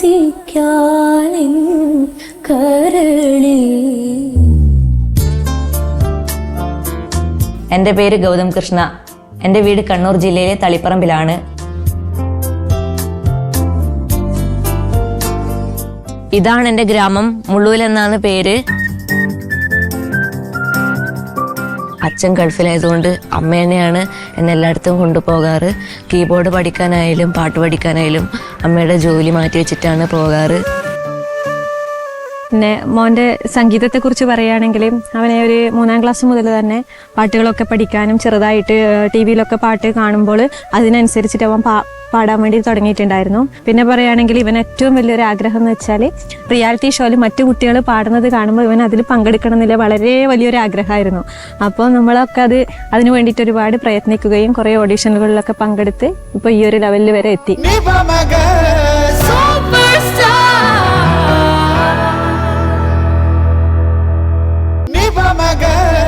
ശ്വസിക്കാനിൻ കരളിൽ. എന്റെ പേര് ഗൗതം കൃഷ്ണ. എന്റെ വീട് കണ്ണൂർ ജില്ലയിലെ തളിപ്പറമ്പിലാണ്. ഇതാണ് എന്റെ ഗ്രാമം. മുള്ളൂൽ എന്നാണ് പേര്. അച്ഛൻ ഗൾഫിലായതുകൊണ്ട് അമ്മ തന്നെയാണ് എന്നെ എല്ലായിടത്തും കൊണ്ടുപോകാറ്. കീബോർഡ് പഠിക്കാനായാലും പാട്ട് പഠിക്കാനായാലും അമ്മയുടെ ജോലി മാറ്റി വെച്ചിട്ടാണ് പോകാറ്. പിന്നെ മോന്റെ സംഗീതത്തെക്കുറിച്ച് പറയുകയാണെങ്കിൽ അവനെ ഒരു മൂന്നാം ക്ലാസ് മുതൽ തന്നെ പാട്ടുകളൊക്കെ പഠിക്കാനും ചെറുതായിട്ട് ടി വിയിലൊക്കെ പാട്ട് കാണുമ്പോൾ അതിനനുസരിച്ചിട്ട് അവൻ പാ പാടാൻ വേണ്ടി തുടങ്ങിയിട്ടുണ്ടായിരുന്നു. പിന്നെ പറയുകയാണെങ്കിൽ ഇവൻ ഏറ്റവും വലിയൊരു ആഗ്രഹം എന്ന് വെച്ചാൽ റിയാലിറ്റി ഷോയിൽ മറ്റു കുട്ടികൾ പാടുന്നത് കാണുമ്പോൾ ഇവൻ അതിൽ പങ്കെടുക്കണം എന്നില്ല. വളരെ വലിയൊരു ആഗ്രഹമായിരുന്നു. അപ്പോൾ നമ്മളൊക്കെ അത് അതിന് വേണ്ടിയിട്ട് ഒരുപാട് പ്രയത്നിക്കുകയും കുറേ ഓഡീഷനുകളിലൊക്കെ പങ്കെടുത്ത് ഇപ്പോൾ ഈ ഒരു ലെവലിൽ വരെ എത്തി. my girl.